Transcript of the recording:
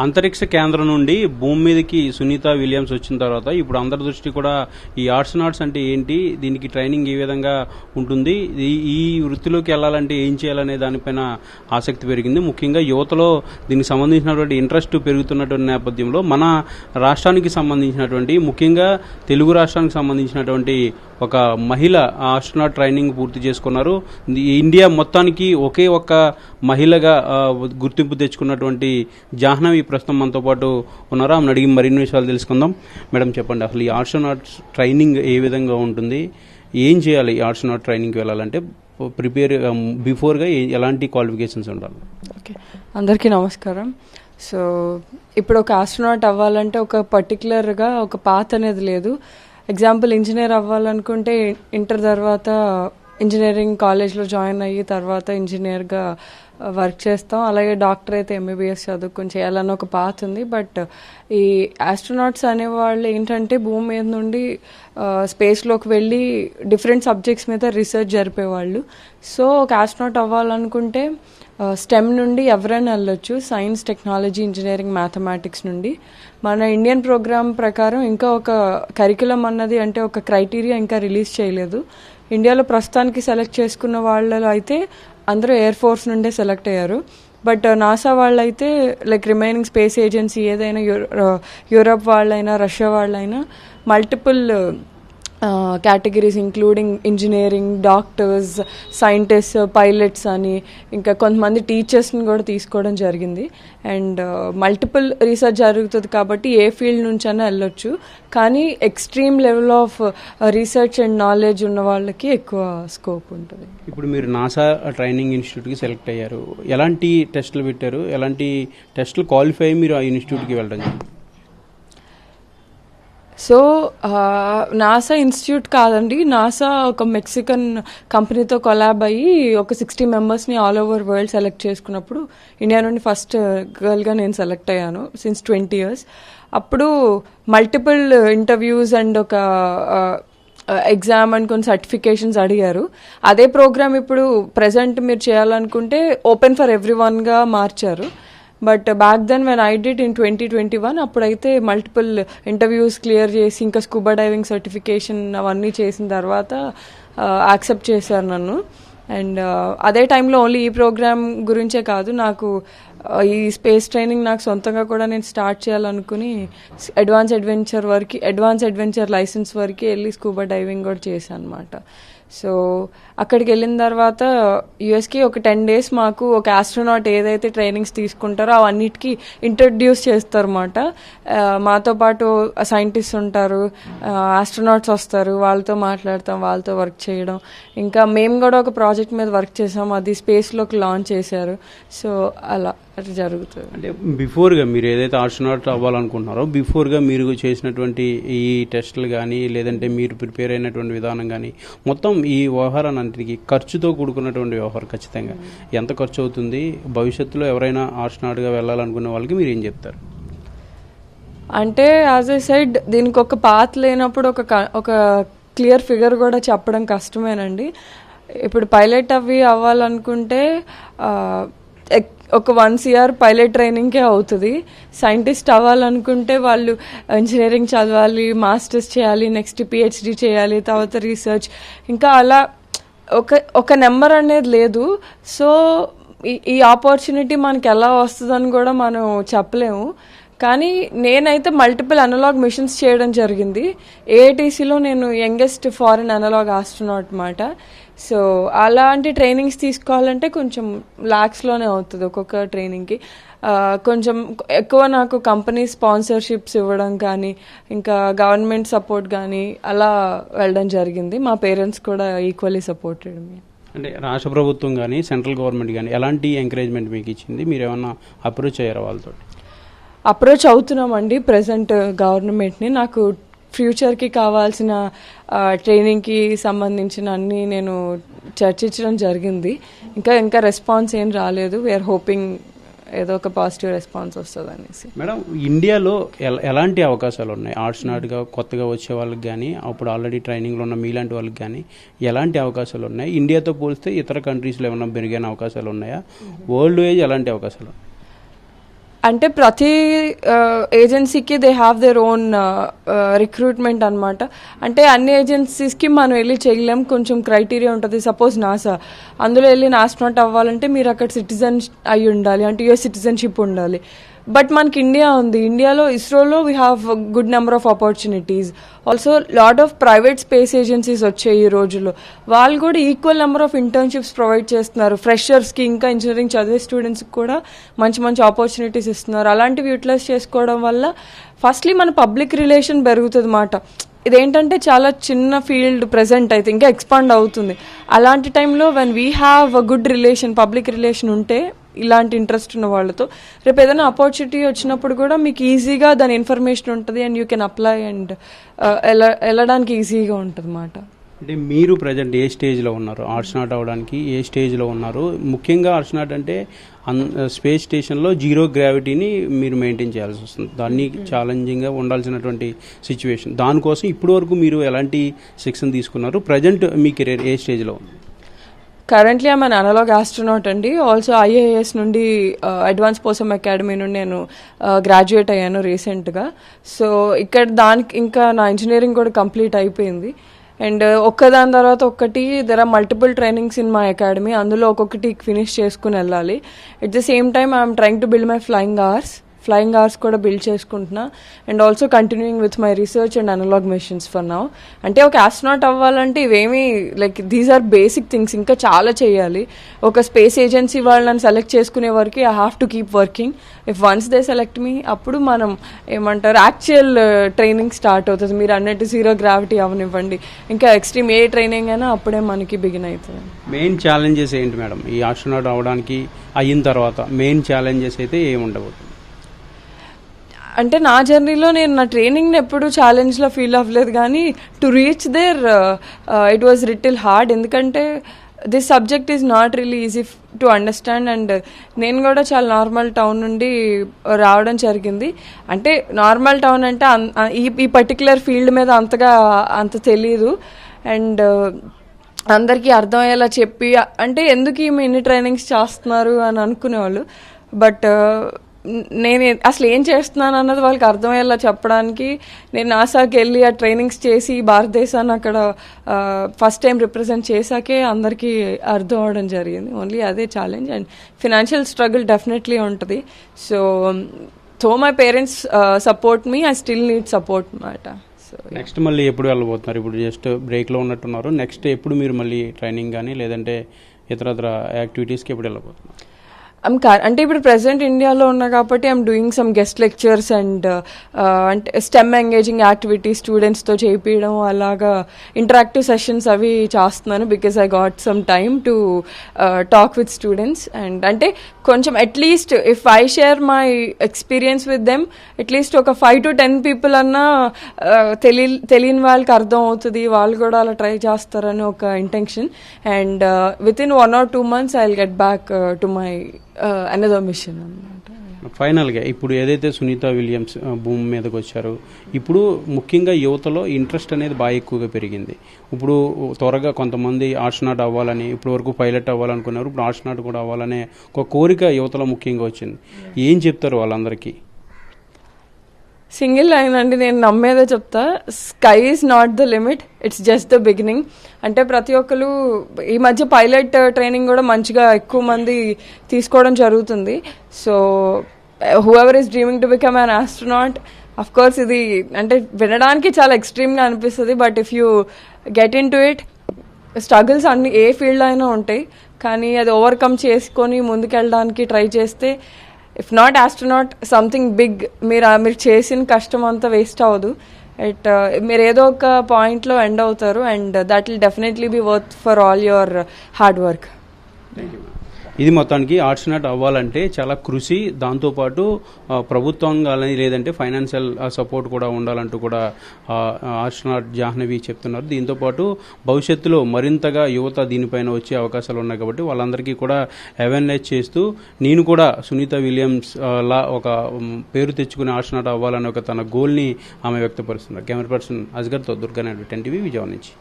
అంతరిక్ష కేంద్రం నుండి భూమి మీదకి సునీత విలియమ్స్ వచ్చిన తర్వాత ఇప్పుడు అందరి దృష్టి కూడా ఈ ఆర్ట్స్ నాట్స్ అంటే ఏంటి? దీనికి ట్రైనింగ్ ఏ విధంగా ఉంటుంది? ఈ- ఈ వృత్తిలోకి వెళ్ళాలంటే ఏం చేయాలనే దానిపైన ఆసక్తి పెరిగింది. ముఖ్యంగా యువతలో దీనికి సంబంధించినటువంటి ఇంట్రెస్ట్ పెరుగుతున్నటువంటి నేపథ్యంలో మన రాష్ట్రానికి సంబంధించినటువంటి ముఖ్యంగా తెలుగు రాష్ట్రానికి సంబంధించినటువంటి ఒక మహిళ ఆస్ట్రోనాట్ ట్రైనింగ్ పూర్తి చేసుకున్నారు. ఈ ఇండియా మొత్తానికి ఒకే ఒక్క మహిళగా గుర్తింపు తెచ్చుకున్నటువంటి జాహ్నవి ప్రస్తుతం మనతో పాటు ఉన్నారు? ఆమెను అడిగి మరిన్ని విషయాలు తెలుసుకుందాం. మేడం చెప్పండి అసలు ఈ ఆస్ట్రోనాట్ ట్రైనింగ్ ఏ విధంగా ఉంటుంది? ఏం చేయాలి ఈ ఆర్ట్ ట్రైనింగ్కి వెళ్ళాలంటే? ప్రిపేర్ um, బిఫోర్గా ఎలాంటి క్వాలిఫికేషన్స్ ఉండాలి? ఓకే. అందరికీ నమస్కారం. సో ఇప్పుడు ఒక ఆస్ట్రోనాట్ అవ్వాలంటే ఒక పర్టికులర్గా ఒక పాత్ అనేది లేదు. ఎగ్జాంపుల్ ఇంజనీర్ అవ్వాలనుకుంటే ఇంటర్ తర్వాత ఇంజనీరింగ్ కాలేజ్లో జాయిన్ అయ్యి తర్వాత ఇంజనీర్గా వర్క్ చేస్తాం. అలాగే డాక్టర్ అయితే ఎంబీబీఎస్ చదువుకొని చేయాలని ఒక పాత్ ఉంది. బట్ ఈ ఆస్ట్రోనాట్స్ అనేవాళ్ళు ఏంటంటే భూమి మీద నుండి స్పేస్లోకి వెళ్ళి డిఫరెంట్ సబ్జెక్ట్స్ మీద రీసెర్చ్ జరిపేవాళ్ళు. సో ఒక ఆస్ట్రోనాట్ అవ్వాలనుకుంటే స్టెమ్ నుండి ఎవరైనా వెళ్ళొచ్చు. సైన్స్ టెక్నాలజీ ఇంజనీరింగ్ మ్యాథమెటిక్స్ నుండి. మన ఇండియన్ ప్రోగ్రామ్ ప్రకారం ఇంకా ఒక కరికులం అన్నది అంటే ఒక క్రైటీరియా ఇంకా రిలీజ్ చేయలేదు. ఇండియాలో ప్రస్తుతానికి సెలెక్ట్ చేసుకున్న వాళ్ళలో అయితే అందరూ ఎయిర్ ఫోర్స్ నుండే సెలెక్ట్ అయ్యారు. బట్ uh, నాసా వాళ్ళైతే లైక్ రిమైనింగ్ స్పేస్ ఏజెన్సీ ఏదైనా యూరో- యూరప్ uh, వాళ్ళైనా రష్యా వాళ్ళైనా multiple categories including engineering doctors scientist pilots అని ఇంకా కొంతమంది టీచర్స్ని కూడా తీసుకోవడం జరిగింది. అండ్ మల్టిపుల్ రీసెర్చ్ జరుగుతుంది కాబట్టి ఏ ఫీల్డ్ నుంచైనా వెళ్ళొచ్చు. కానీ extreme level of research and knowledge ఉన్న వాళ్ళకి ఎక్కువ స్కోప్ ఉంటుంది. ఇప్పుడు మీరు నాసా ట్రైనింగ్ ఇన్స్టిట్యూట్కి సెలెక్ట్ అయ్యారు. ఎలాంటి టెస్టులు పెట్టారు? ఎలాంటి టెస్టులు క్వాలిఫై మీరు ఆ ఇన్స్టిట్యూట్కి వెళ్ళడం సో నాసా ఇన్స్టిట్యూట్ కాదండి. నాసా ఒక మెక్సికన్ కంపెనీతో కొలాబ్ అయ్యి ఒక సిక్స్టీ మెంబర్స్ని ఆల్ ఓవర్ వరల్డ్ సెలెక్ట్ చేసుకున్నప్పుడు ఇండియా నుండి ఫస్ట్ గర్ల్గా నేను సెలెక్ట్ అయ్యాను సిన్స్ ట్వంటీ ఇయర్స్ అప్పుడు మల్టిపుల్ ఇంటర్వ్యూస్ అండ్ ఒక ఎగ్జామ్ అండ్ కొన్ని సర్టిఫికేషన్స్ అడిగారు. అదే ప్రోగ్రామ్ ఇప్పుడు ప్రజెంట్ మీరు చేయాలనుకుంటే ఓపెన్ ఫర్ ఎవ్రీ వన్గా మార్చారు. But back then when I did in twenty twenty one అప్పుడైతే మల్టిపుల్ ఇంటర్వ్యూస్ క్లియర్ చేసి ఇంకా స్కూబా డైవింగ్ సర్టిఫికేషన్ అవన్నీ చేసిన తర్వాత uh, యాక్సెప్ట్ చేశారు నన్ను. అండ్ uh, అదే టైంలో ఓన్లీ ఈ ప్రోగ్రామ్ గురించే కాదు నాకు uh, ఈ స్పేస్ ట్రైనింగ్ నాకు సొంతంగా కూడా నేను స్టార్ట్ చేయాలనుకుని అడ్వాన్స్ అడ్వెంచర్ వరకు అడ్వాన్స్ అడ్వెంచర్ లైసెన్స్ వరకు వెళ్ళి స్కూబా డైవింగ్ కూడా చేశాను అనమాట సో అక్కడికి వెళ్ళిన తర్వాత యుఎస్కి ఒక టెన్ డేస్ మాకు ఒక ఆస్ట్రోనాట్ ఏదైతే ట్రైనింగ్స్ తీసుకుంటారో అవన్నిటికీ ఇంట్రడ్యూస్ చేస్తారన్నమాట. ఆ, మాతో పాటు సైంటిస్ట్ ఉంటారు ఆస్ట్రోనాట్స్ వస్తారు వాళ్ళతో మాట్లాడతాం వాళ్ళతో వర్క్ చేయడం. ఇంకా మేము కూడా ఒక ప్రాజెక్ట్ మీద వర్క్ చేసాం అది స్పేస్లోకి లాంచ్ చేశారు. సో అలా. అది జరుగుతుంది. అంటే బిఫోర్గా మీరు ఏదైతే ఆస్ట్రోనాట్ అవ్వాలనుకుంటున్నారో బిఫోర్గా మీరు చేసినటువంటి ఈ టెస్టులు కానీ లేదంటే మీరు ప్రిపేర్ అయినటువంటి విధానం కానీ మొత్తం ఈ వ్యవహారాన్నింటికి ఖర్చుతో కూడుకున్నటువంటి వ్యవహారం ఖచ్చితంగా. ఎంత ఖర్చు అవుతుంది? భవిష్యత్తులో ఎవరైనా ఆస్ట్రోనాట్గా వెళ్ళాలనుకునే వాళ్ళకి మీరు ఏం చెప్తారు? అంటే యాజ్ ఎ సైడ్ దీనికి ఒక పాత్ లేనప్పుడు ఒక ఒక క్లియర్ ఫిగర్ కూడా చెప్పడం కష్టమేనండి. ఇప్పుడు పైలట్ అవి అవ్వాలనుకుంటే ఒక వన్ ఇయర్ పైలట్ ట్రైనింగ్కే అవుతుంది. సైంటిస్ట్ అవ్వాలనుకుంటే వాళ్ళు ఇంజనీరింగ్ చదవాలి మాస్టర్స్ చేయాలి నెక్స్ట్ పిహెచ్డి చేయాలి తర్వాత రీసెర్చ్. ఇంకా అలా ఒక ఒక నెంబర్ అనేది లేదు. సో ఈ- ఈ ఆపర్చునిటీ మనకి ఎలా వస్తుందని కూడా మనం చెప్పలేము. కానీ నేనైతే మల్టిపుల్ అనలాగ్ మిషన్స్ చేయడం జరిగింది. ఏఐటీసీలో నేను యంగెస్ట్ ఫారిన్ అనలాగ్ ఆస్ట్రోనాట్ మాట సో అలాంటి ట్రైనింగ్స్ తీసుకోవాలంటే కొంచెం ల్యాక్స్లోనే అవుతుంది ఒక్కొక్క ట్రైనింగ్కి కొంచెం ఎక్కువ నాకు కంపెనీ స్పాన్సర్షిప్స్ ఇవ్వడం కానీ ఇంకా గవర్నమెంట్ సపోర్ట్ కానీ అలా వెళ్ళడం జరిగింది. మా పేరెంట్స్ కూడా ఈక్వల్లీ సపోర్టెడ్ మీ అంటే రాష్ట్ర ప్రభుత్వం కానీ సెంట్రల్ గవర్నమెంట్ కానీ ఎలాంటి ఎంకరేజ్మెంట్ మీకు ఇచ్చింది? మీరు ఏమన్నా అప్రోచ్ అయ్యారా వాళ్ళతో అప్రోచ్ అవుతున్నామండి. ప్రజెంట్ గవర్నమెంట్ని నాకు ఫ్యూచర్కి కావాల్సిన ట్రైనింగ్కి సంబంధించిన అన్ని నేను చర్చించడం జరిగింది. ఇంకా ఇంకా రెస్పాన్స్ ఏం రాలేదు. వీఆర్ హోపింగ్ ఏదో ఒక పాజిటివ్ రెస్పాన్స్ వస్తుంది అనేసి మేడం ఇండియాలో ఎల- ఎలాంటి అవకాశాలు ఉన్నాయి ఆర్ట్స్ నాట్గా కొత్తగా వచ్చే వాళ్ళకి కానీ అప్పుడు ఆల్రెడీ ట్రైనింగ్లో ఉన్న మీలాంటి వాళ్ళకి కానీ ఎలాంటి అవకాశాలు ఉన్నాయి ఇండియాతో పోలిస్తే ఇతర కంట్రీస్లో ఏమైనా మెరుగైన అవకాశాలు ఉన్నాయా వరల్డ్ వైజ్ ఎలాంటి అవకాశాలు? ఉన్నాయి? అంటే ప్రతి ఏజెన్సీకి they have their own recruitment అనమాట అంటే అన్ని ఏజెన్సీస్కి మనం వెళ్ళి చేయలేం కొంచెం క్రైటీరియా ఉంటుంది. సపోజ్ నాసా అందులో వెళ్ళి నాస్ట్రాట్ అవ్వాలంటే మీరు అక్కడ సిటిజన్ అయి ఉండాలి. అంటే యుఎస్ సిటిజన్షిప్ ఉండాలి. బట్ మనకి ఇండియా ఉంది. ఇండియాలో ఇస్రోలో we have good number of opportunities also lot of private space agencies వచ్చాయి ఈ రోజుల్లో. వాళ్ళు కూడా equal number of internships provide చేస్తున్నారు. ఫ్రెషర్స్కి ఇంకా ఇంజనీరింగ్ చదివే స్టూడెంట్స్కి కూడా మంచి మంచి ఆపర్చునిటీస్ ఇస్తున్నారు. అలాంటివి యూటిలైజ్ చేసుకోవడం వల్ల ఫస్ట్లీ మన పబ్లిక్ రిలేషన్ పెరుగుతుంది మాట. ఇదేంటంటే చాలా చిన్న ఫీల్డ్ ప్రజెంట్ అయితే ఇంకా ఎక్స్పాండ్ అవుతుంది. అలాంటి టైంలో when we have a good relation public relation ఉంటే ఇలాంటి ఇంట్రెస్ట్ ఉన్న వాళ్ళతో. రేపు ఏదైనా ఆపర్చునిటీ వచ్చినప్పుడు కూడా మీకు ఈజీగా దాని ఇన్ఫర్మేషన్ ఉంటుంది and you can apply and వెళ్ళడానికి ఈజీగా ఉంటుంది అన్నమాట అంటే మీరు ప్రజెంట్ ఏ స్టేజ్లో ఉన్నారు? ఆర్ట్స్నాట్ అవ్వడానికి ఏ స్టేజ్లో ఉన్నారు? ముఖ్యంగా ఆర్ట్స్నాట్ అంటే అన్ స్పేస్ స్టేషన్లో జీరో గ్రావిటీని మీరు మెయింటైన్ చేయాల్సి వస్తుంది. దాన్ని ఛాలెంజింగ్గా ఉండాల్సినటువంటి సిచ్యువేషన్ దానికోసం ఇప్పటి వరకు మీరు ఎలాంటి శిక్షణ తీసుకున్నారు? ప్రజెంట్ మీ కెరీర్ ఏ స్టేజ్లో ఉంది? కరెంట్లీ ఆమె అనలాగ్ ఆస్ట్రోనాట్ అండి. ఆల్సో ఐఏఎస్ నుండి అడ్వాన్స్ పోసం అకాడమీ నుండి నేను uh, గ్రాడ్యుయేట్ అయ్యాను రీసెంట్గా సో ఇక్కడ దానికి ఇంకా నా ఇంజనీరింగ్ కూడా కంప్లీట్ అయిపోయింది. అండ్ uh, ఒక్కదాని తర్వాత ఒక్కటి there are multiple trainings in my academy అందులో ఒక్కొక్కటి ఫినిష్ చేసుకుని వెళ్ళాలి. At the same time I'm trying to build my flying hours flying hours కూడా బిల్డ్ చేసుకుంటున్నా. And also continuing with my research and analog machines for now అంటే ఒక astronaut అవ్వాలంటే ఇవేమీ like these are basic things ఇంకా చాలా చేయాలి. ఒక స్పేస్ ఏజెన్సీ వాళ్ళు నన్ను సెలెక్ట్ చేసుకునే వరకు I have to keep working if once they select me అప్పుడు మనం ఏమంటారు యాక్చువల్ ట్రైనింగ్ స్టార్ట్ అవుతుంది. మీరు అన్నట్టు జీరో గ్రావిటీ అవనివ్వండి. ఇంకా ఎక్స్ట్రీమ్ ఏ ట్రైనింగ్ అయినా అప్పుడే మనకి బిగిన్ అవుతుంది మెయిన్ ఛాలెంజెస్ ఏంటి మేడం? ఈ ఆస్ట్రోనాట్ అవ్వడానికి అయిన తర్వాత మెయిన్ ఛాలెంజెస్ అయితే ఏమి ఉండబోతుంది అంటే నా జర్నీలో నేను నా ట్రైనింగ్ ఎప్పుడు ఛాలెంజ్లో ఫీల్ అవ్వలేదు కానీ to reach there it was little hard ఎందుకంటే this subject is not really easy to understand and నేను కూడా చాలా నార్మల్ టౌన్ నుండి రావడం జరిగింది. అంటే నార్మల్ టౌన్ అంటే ఈ ఈ పర్టికులర్ ఫీల్డ్ మీద అంతగా అంత తెలీదు. అండ్ uh, అందరికీ అర్థమయ్యేలా చెప్పి అంటే ఎందుకు ఈమె ఇన్ని ట్రైనింగ్స్ చేస్తున్నారు అని అనుకునేవాళ్ళు. బట్ నేను అసలు ఏం చేస్తున్నాను అన్నది వాళ్ళకి అర్థమయ్యేలా చెప్పడానికి నేను నాసాకి వెళ్ళి ఆ ట్రైనింగ్స్ చేసి భారతదేశాన్ని అక్కడ ఫస్ట్ టైం రిప్రజెంట్ చేశాకే అందరికీ అర్థం అవడం జరిగింది. ఓన్లీ అదే challenge and financial struggle definitely ఉంటుంది. So so my parents support me I still need support అన్నమాట నెక్స్ట్ మళ్ళీ ఎప్పుడు వెళ్ళబోతున్నారు? ఇప్పుడు జస్ట్ బ్రేక్లో ఉన్నట్టున్నారు. నెక్స్ట్ ఎప్పుడు మీరు మళ్ళీ ట్రైనింగ్ కానీ లేదంటే ఇతర యాక్టివిటీస్కి ఎప్పుడు వెళ్ళబోతున్నారు? ఐమ్ అంటే ఇప్పుడు ప్రెసెంట్ ఇండియాలో ఉన్నా కాబట్టి I'm doing some guest lectures and అంటే స్టెమ్ ఎంగేజింగ్ యాక్టివిటీ స్టూడెంట్స్తో చేయించడం అలాగా ఇంటరాక్టివ్ సెషన్స్ అవి చేస్తున్నాను because I got some time to talk with students and అంటే కొంచెం at least if I share my experience with them at least ఒక five to ten people అన్నా uh, తెలియ తెలియని వాళ్ళకి అర్థం అవుతుంది వాళ్ళు కూడా అలా ట్రై చేస్తారని ఒక intention and with in one or two months I will get back to my another mission అనమాట ఫైనల్గా ఇప్పుడు ఏదైతే సునీత విలియమ్స్ ఆ, భూమి మీదకి వచ్చారో ఇప్పుడు ముఖ్యంగా యువతలో ఇంట్రెస్ట్ అనేది బాగా ఎక్కువగా పెరిగింది. ఇప్పుడు త్వరగా కొంతమంది ఆర్ట్స్నాట్ అవ్వాలని ఇప్పుడు వరకు పైలట్ అవ్వాలనుకున్నారు ఇప్పుడు ఆర్ట్స్నాట్ కూడా అవ్వాలనే ఒక కోరిక యువతలో ముఖ్యంగా వచ్చింది. ఏం చెప్తారు వాళ్ళందరికీ? సింగిల్ లైన్ అండి నేను నమ్మేదే చెప్తా. Sky is not the limit it's just the beginning అంటే ప్రతి ఒక్కరు ఈ మధ్య పైలట్ ట్రైనింగ్ కూడా మంచిగా ఎక్కువ మంది తీసుకోవడం జరుగుతుంది. So whoever is dreaming to become an astronaut of course ఇది అంటే వినడానికి చాలా ఎక్స్ట్రీమ్గా అనిపిస్తుంది but if you get into it struggles అన్ని ఏ ఫీల్డ్ అయినా ఉంటాయి. కానీ అది ఓవర్కమ్ చేసుకొని ముందుకెళ్ళడానికి ట్రై చేస్తే if not astronaut something big మీరు మీరు చేసిన కష్టం అంతా వేస్ట్ అవ్వదు. ఇట్ uh, మీరు ఏదో ఒక పాయింట్లో ఎండ్ అవుతారు and that will definitely be worth for all your hard work ఇది మొత్తానికి ఆర్ట్స్నాట్ అవ్వాలంటే చాలా కృషి. దాంతోపాటు ప్రభుత్వం కానీ లేదంటే ఫైనాన్షియల్ సపోర్ట్ కూడా ఉండాలంటూ కూడా ఆర్ట్స్నాట్ జాహ్నవి చెప్తున్నారు. దీంతోపాటు భవిష్యత్తులో మరింతగా యువత దీనిపైన వచ్చే అవకాశాలు ఉన్నాయి కాబట్టి వాళ్ళందరికీ కూడా అవేర్నెస్ చేస్తూ నేను కూడా సునీత విలియమ్స్ లా ఒక పేరు తెచ్చుకుని ఆర్ట్స్నాట్ అవ్వాలనే ఒక తన గోల్ని ఆమె వ్యక్తపరుస్తున్నారు. Camera person అజ్గర్తో Durganaidu ten TV Vijayawada నుంచి.